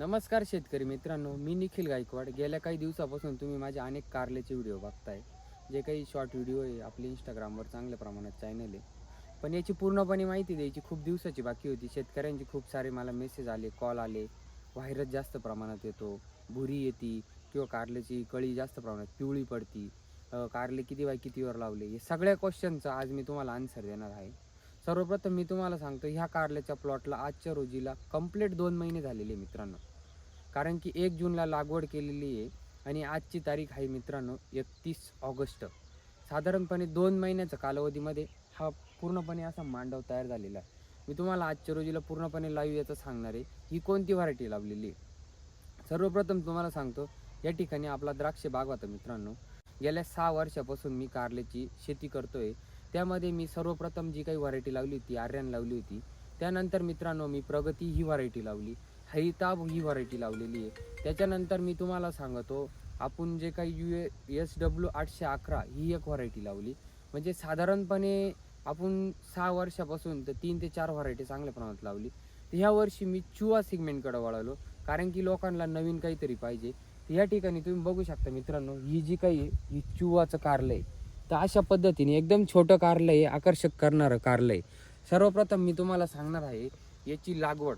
नमस्कार शेतकरी मित्रांनो मी निखिल गायकवाड. गेल्या काही दिवसापासून तुम्ही माझे अनेक कारलेचे व्हिडिओ बघताय. जे काही शॉर्ट व्हिडिओ आहे आपले इंस्टाग्रामवर चांगल्या प्रमाणात चॅनल आहे. पण याची पूर्णपणे माहिती द्यायची खूप दिवसाची बाकी होती. शेतकऱ्यांचे खूप सारे मला मेसेज आले कॉल आले. व्हायरस जास्त प्रमाणात येतो भुरी येते किंवा कारल्याची कळी जास्त प्रमाणात पिवळी पडती. कारले किती बाय कितीवर लावले? हे सगळ्या क्वेश्चनचं आज मी तुम्हाला आन्सर देणार आहे. सर्वप्रथम मी तुम्हाला सांगतो ह्या कारल्याच्या प्लॉटला आजच्या रोजीला कंप्लीट दोन महिने झालेले मित्रांनो. कारण की एक जूनला लागवड केलेली आहे आणि आजची तारीख आहे मित्रांनो एकतीस ऑगस्ट. साधारणपणे दोन महिन्याच्या कालावधीमध्ये हा पूर्णपणे असा मांडव तयार झालेला आहे. मी तुम्हाला आजच्या रोजीला पूर्णपणे लाईव्ह याचं सांगणार आहे. ही कोणती व्हरायटी लावलेली आहे? सर्वप्रथम तुम्हाला सांगतो या ठिकाणी आपला द्राक्ष बाग होता मित्रांनो. गेल्या सहा वर्षापासून मी कारल्याची शेती करतोय. त्यामध्ये मी सर्वप्रथम जी काही व्हरायटी लावली होती आर्यन लावली होती त्यानंतर मित्रांनो मी प्रगती ही व्हरायटी लावली. हैताब ही व्हरायटी लावलेली आहे. त्याच्यानंतर मी तुम्हाला सांगतो आपण जे काही यू ए एस डब्ल्यू आठशे अकरा ही एक व्हरायटी लावली. म्हणजे साधारणपणे आपण सहा वर्षापासून तर तीन ते चार व्हरायटी चांगल्या प्रमाणात लावली. तर ह्या वर्षी मी चुवा सिगमेंटकडे वळालो कारण की लोकांना नवीन काहीतरी पाहिजे. या ठिकाणी तुम्ही बघू शकता मित्रांनो ही जी काही आहे, ही चुवाचं कारलं आहे. तर अशा पद्धतीने एकदम छोटं कारलं आहे आकर्षक करणारं कारलं आहे. सर्वप्रथम मी तुम्हाला सांगणार आहे याची लागवड.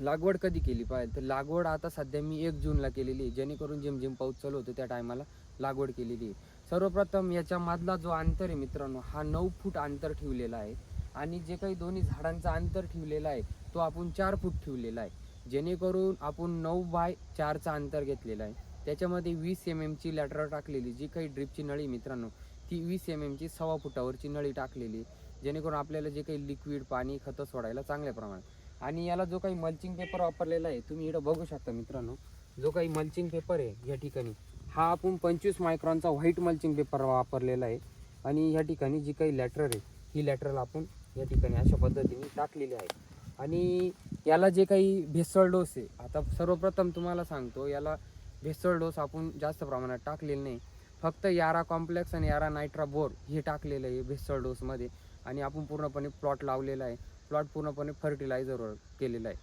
लागवड कधी केली? पाहिजे तर लागवड आता सध्या मी एक जूनला केलेली आहे. जेणेकरून जिम पाऊस चालू होतं त्या टायमाला लागवड केलेली आहे. सर्वप्रथम याच्या मधला जो अंतर आहे मित्रांनो हा नऊ फूट अंतर ठेवलेला आहे. आणि जे काही दोन्ही झाडांचा अंतर ठेवलेला आहे तो आपण चार फूट ठेवलेला आहे. जेणेकरून आपण नऊ बाय चारचा अंतर घेतलेला आहे. त्याच्यामध्ये वीस एम एमची लॅटर टाकलेली जी काही ड्रिपची नळी मित्रांनो ती वीस एम एमची सव्वा फुटावरची नळी टाकलेली जेणेकरून आपल्याला जे काही लिक्विड पाणी खतं सोडायला चांगल्या प्रमाणात. आणि याला जो काही मल्चिंग पेपर वापरलेला आहे तुम्ही इकडं बघू शकता मित्रांनो. जो काही मल्चिंग पेपर आहे या ठिकाणी. हा आपण पंचवीस मायक्रॉनचा व्हाईट मल्चिंग पेपर वापरलेला आहे. आणि या ठिकाणी जी काही लॅटर आहे ही लॅटरल आपण या ठिकाणी अशा पद्धतीने टाकलेली आहे. आणि याला जे काही भेसळ डोस आहे आता सर्वप्रथम तुम्हाला सांगतो याला भेसळ डोस आपण जास्त प्रमाणात टाकलेले नाही. फक्त यारा कॉम्प्लेक्स आणि यारा नायट्रा बोर हे टाकलेलं आहे भेसळ डोसमध्ये. आणि आपण पूर्णपणे प्लॉट लावलेला आहे. प्लॉट पूर्णपणे फर्टिलायझरवर केलेला आहे.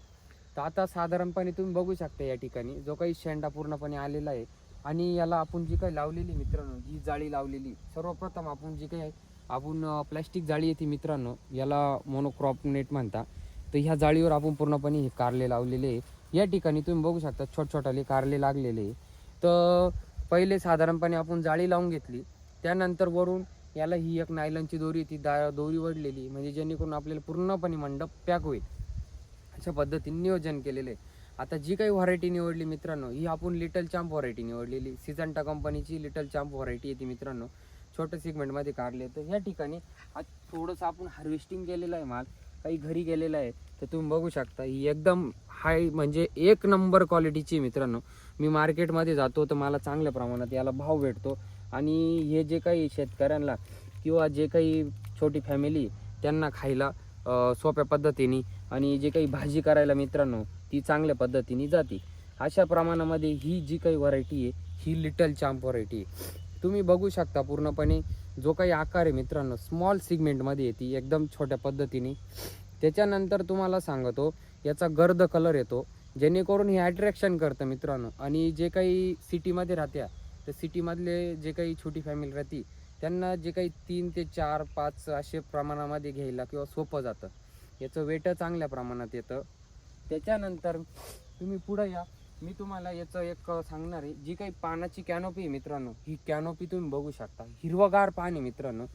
तर आता साधारणपणे तुम्ही बघू शकता या ठिकाणी जो काही शेंडा पूर्णपणे आलेला आहे आणि याला आपण जी काही लावलेली मित्रांनो ही जाळी लावलेली सर्वप्रथम आपण जी काही आहे, आपण प्लॅस्टिक जाळी येते मित्रांनो याला मोनोक्रॉप नेट म्हणता. तर ह्या जाळीवर आपण पूर्णपणे हे कारले लावलेले आहे. या ठिकाणी तुम्ही बघू शकता छोट छोटाले कारले लागलेले आहे. तर पहिले साधारणपणे आपण जाळी लावून घेतली. त्यानंतर वरून याला ही एक नायलनची दोरी ती दा दोरी वडलेली म्हणजे जेणेकरून आपल्याला पूर्णपणे मंडप पॅक होईल. अशा पद्धतीने नियोजन केलेलं आहे. आता जी काही व्हरायटी निवडली मित्रांनो ही आपण लिटल चॅम्प व्हरायटी निवडलेली सिजंटा कंपनीची लिटल चॅम्प व्हरायटी येते मित्रांनो. छोट्या सेगमेंटमध्ये काढले तर ह्या ठिकाणी आज थोडंसं आपण हार्वेस्टिंग केलेलं आहे माल. काही घरी गेलेलं आहे तर तुम्ही बघू शकता ही एकदम हाय म्हणजे एक नंबर क्वालिटीची मित्रांनो. मी मार्केटमध्ये जातो तर मला चांगल्या प्रमाणात याला भाव भेटतो. आणि हे जे काही शेतकऱ्यांना किंवा जे काही छोटी फॅमिली त्यांना खायला सोप्या पद्धतीने आणि जे काही भाजी करायला मित्रांनो ती चांगल्या पद्धतीने जाते. अशा प्रमाणामध्ये ही जी काही व्हरायटी आहे ही लिटल चाम्प व्हरायटी आहे. तुम्ही बघू शकता पूर्णपणे जो काही आकार आहे मित्रांनो स्मॉल सिगमेंटमध्ये येते एकदम छोट्या पद्धतीने. त्याच्यानंतर तुम्हाला सांगतो याचा गर्द कलर येतो जेणेकरून हे अट्रॅक्शन करतं मित्रांनो. आणि जे काही सिटीमध्ये राहत्या तर सिटीमधले जे काही छोटी फॅमिली राहते त्यांना जे काही तीन ते चार पाच असे प्रमाणामध्ये घ्यायला किंवा सोपं जातं. याचं वेट चांगल्या प्रमाणात येतं. त्याच्यानंतर तुम्ही पुढं या. मी तुम्हाला याचं एक सांगणार आहे. जी काही पानाची कॅनोपी आहे मित्रांनो ही कॅनोपी तुम्ही बघू शकता. हिरवगार पान आहे मित्रांनो.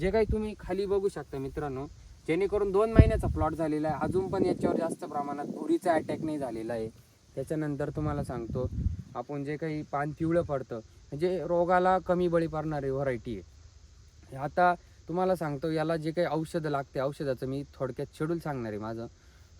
जे काही तुम्ही खाली बघू शकता मित्रांनो जेणेकरून दोन महिन्याचा प्लॉट झालेला आहे. अजून पण याच्यावर जास्त प्रमाणात भुरीचा अटॅक नाही झालेला आहे. त्याच्यानंतर तुम्हाला सांगतो आपण जे काही पान पिवळं पडतं म्हणजे रोगाला कमी बळी पडणारी व्हरायटी आहे. आता तुम्हाला सांगतो याला जे काही औषधं लागते औषधाचं मी थोडक्यात शेड्यूल सांगणार आहे माझं.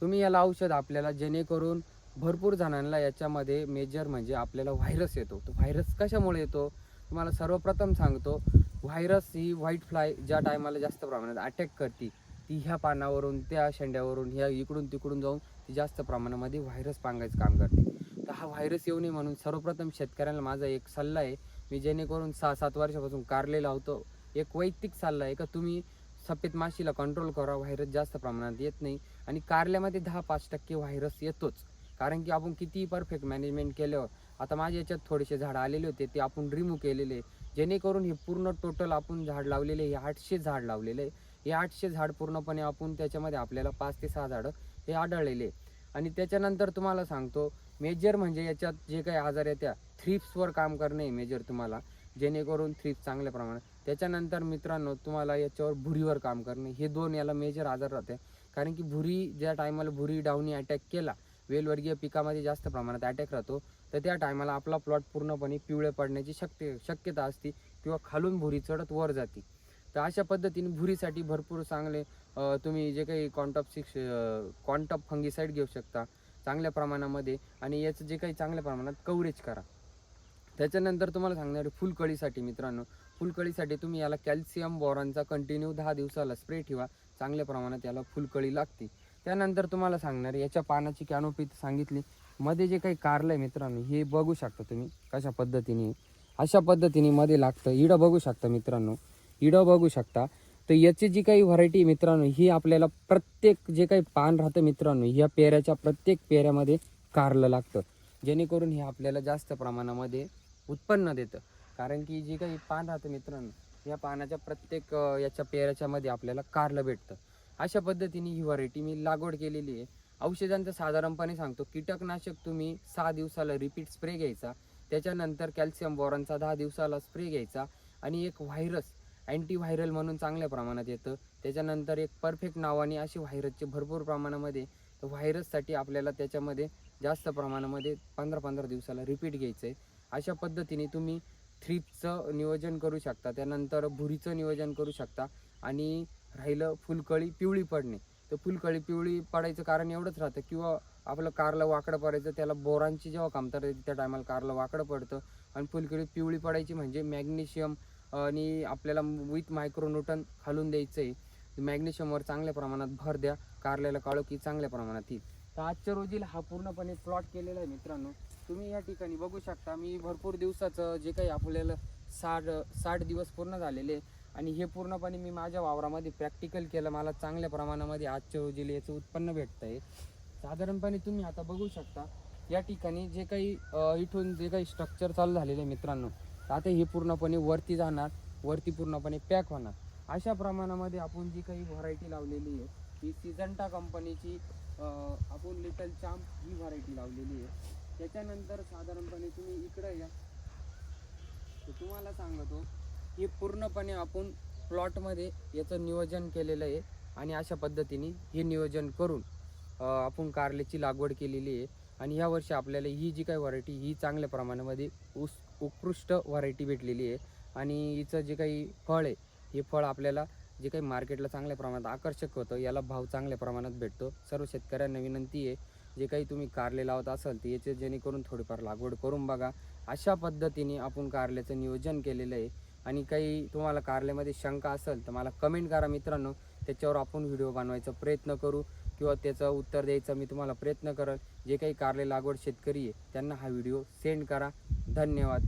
तुम्ही याला औषध आपल्याला जेणेकरून भरपूर जणांना याच्यामध्ये मेजर म्हणजे आपल्याला व्हायरस येतो. तो व्हायरस कशामुळे येतो? तुम्हाला सर्वप्रथम सांगतो व्हायरस ही व्हाईट फ्लाय ज्या टायमाला जास्त प्रमाणात अटॅक करते ती ह्या पानावरून त्या शेंड्यावरून ह्या इकडून तिकडून जाऊन ती जास्त प्रमाणामध्ये व्हायरस पांगायचं काम करते. तर हा व्हायरस येऊ नये म्हणून सर्वप्रथम शेतकऱ्यांना माझा एक सल्ला आहे. मी जेणेकरून सहा सात वर्षापासून कारले लावतो एक वैयक्तिक सल्ला आहे का तुम्ही सफेद माशीला कंट्रोल करा व्हायरस जास्त प्रमाणात येत नाही. आणि कारल्यामध्ये दहा पाच टक्के व्हायरस येतोच. कारण की आपण कितीही परफेक्ट मॅनेजमेंट केल्यावर आता माझ्या याच्यात थोडेसे झाड आलेले होते ते आपण रिमूव्ह केलेले जेणेकरून हे पूर्ण टोटल आपण झाड लावलेले हे आठशे झाड लावलेले आहे. हे आठशे झाड पूर्णपणे आपण त्याच्यामध्ये आपल्याला पाच ते सहा झाडं हे आढळलेले आणि त्याच्यानंतर तुम्हाला सांगतो मेजर म्हणजे याच्यात जे काही आजार आहे त्या थ्रिप्सवर काम करणे मेजर तुम्हाला. जेणेकरून थ्रिप्स चांगल्या प्रमाणात. त्याच्यानंतर मित्रांनो तुम्हाला याच्यावर भुरीवर काम करणे हे दोन याला मेजर आजार राहते. कारण की भुरी ज्या टायमाला भुरी डाऊनी अटॅक केला वेलवर्गीय पिकामध्ये जास्त प्रमाणात अटॅक राहतो तर त्या टायमाला आपला प्लॉट पूर्णपणे पिवळे पडण्याची शक्य शक्यता असते किंवा खालून भुरी चढत वर जाते. तर अशा पद्धतीने भुरीसाठी भरपूर चांगले तुम्ही जे काही कॉन्टॉप सिक्स कॉन्टॉप फंगीसाईड घेऊ शकता चांगल्या प्रमाणामध्ये आणि याचं जे काही चांगल्या प्रमाणात कव्हरेज करा. त्याच्यानंतर तुम्हाला सांगणार फुलकळीसाठी मित्रांनो. फुलकळीसाठी तुम्ही याला कॅल्शियम बॉरॉनचा कंटिन्यू दहा दिवसाला स्प्रे ठेवा. चांगल्या प्रमाणात याला फुलकळी लागते. त्यानंतर तुम्हाला सांगणार याच्या पानाची कॅनोपी सांगितली. मध्ये जे काही कारलं आहे मित्रांनो हे बघू शकता तुम्ही कशा पद्धतीने. अशा पद्धतीने मध्ये लागतं. इडं बघू शकता मित्रांनो. इडं बघू शकता. तर याची जी काही व्हरायटी मित्रांनो ही आपल्याला प्रत्येक जे काही पान राहतं मित्रांनो या पेऱ्याच्या प्रत्येक पेऱ्यामध्ये कारलं लागतं. जेणेकरून हे आपल्याला जास्त प्रमाणामध्ये उत्पन्न देतं. कारण की जे काही पान राहतं मित्रांनो या पानाच्या प्रत्येक याच्या पेऱ्याच्यामध्ये आपल्याला कारलं भेटतं. अशा पद्धतीने ही व्हरायटी मी लागवड केलेली आहे. औषधांचं साधारणपणे सांगतो कीटकनाशक तुम्ही सहा दिवसाला रिपीट स्प्रे घ्यायचा. त्याच्यानंतर कॅल्शियम बोरांचा दहा दिवसाला स्प्रे घ्यायचा. आणि एक व्हायरस अँटीव्हायरल म्हणून चांगल्या प्रमाणात येतं. त्याच्यानंतर एक परफेक्ट नावाने अशी व्हायरसचे भरपूर प्रमाणामध्ये तर व्हायरससाठी आपल्याला त्याच्यामध्ये जास्त प्रमाणामध्ये पंधरा पंधरा दिवसाला रिपीट घ्यायचं आहे अशा पद्धतीने तुम्ही थ्रीपचं नियोजन करू शकता. त्यानंतर भुरीचं नियोजन करू शकता. आणि राहिलं फुलकळी पिवळी पडणे. तर फुलकळी पिवळी पडायचं कारण एवढंच राहतं किंवा आपलं कारलं वाकडं पडायचं त्याला बोरांची जेव्हा कामतर येते त्या टायमाला कारलं वाकडं पडतं. आणि फुलकळी पिवळी पडायची म्हणजे मॅग्नेशियम आणि आपल्याला विथ मायक्रोन्यूटन खालून द्यायचं आहे मॅग्नेशियमवर चांगल्या प्रमाणात भर द्या. कारल्याला काळोखी चांगल्या प्रमाणात येईल तर आजच्या रोजीला हा पूर्णपणे प्लॉट केलेला आहे मित्रांनो. तुम्ही या ठिकाणी बघू शकता मी भरपूर दिवसाचं जे काही आपल्याला साठ साठ दिवस पूर्ण झालेले आहे आणि हे पूर्णपणे मी माझ्या वावरामध्ये प्रॅक्टिकल केलं. मला चांगल्या प्रमाणामध्ये आजच्या रोजीला याचं उत्पन्न भेटतं आहे साधारणपणे तुम्ही आता बघू शकता या ठिकाणी जे काही इथून जे काही स्ट्रक्चर चालू झालेलं आहे मित्रांनो आता हे पूर्णपणे वरती जाणार वरती पूर्णपणे पॅक होणार. अशा प्रमाणामध्ये आपण जी काही व्हरायटी लावलेली आहे ही सिजंटा कंपनीची आपण लिटल चाम्प ही व्हरायटी लावलेली आहे. त्याच्यानंतर साधारणपणे तुम्ही इकडं या. तुम्हाला सांगतो हे पूर्णपणे आपण प्लॉटमध्ये याचं नियोजन केलेलं आहे आणि अशा पद्धतीने हे नियोजन करून आपण कारलेची लागवड केलेली आहे. आणि ह्या वर्षी आपल्याला ही जी काही व्हरायटी ही चांगल्या प्रमाणामध्ये उस उत्कृष्ट व्हरायटी भेटलेली आहे. आणि हिचं जे काही फळ आहे हे फळ आपल्याला जे काही मार्केटला चांगल्या प्रमाणात आकर्षक होतं याला भाव चांगल्या प्रमाणात भेटतो. सर्व शेतकऱ्यांना विनंती आहे जे काही तुम्ही कारले लावत असाल तर याचे जेणेकरून थोडीफार लागवड करून बघा. अशा पद्धतीने आपण कारल्याचं नियोजन केलेलं आहे. आणि काही तुम्हाला कारल्यामध्ये शंका असेल तर मला कमेंट करा मित्रांनो. त्याच्यावर आपण व्हिडिओ बनवायचा प्रयत्न करू. किंवा त्याचं उत्तर द्यायचा मी तुम्हाला प्रयत्न करेल. जे काही कारले लागवड शेतकरी आहे त्यांना हा व्हिडिओ सेंड करा. धन्यवाद.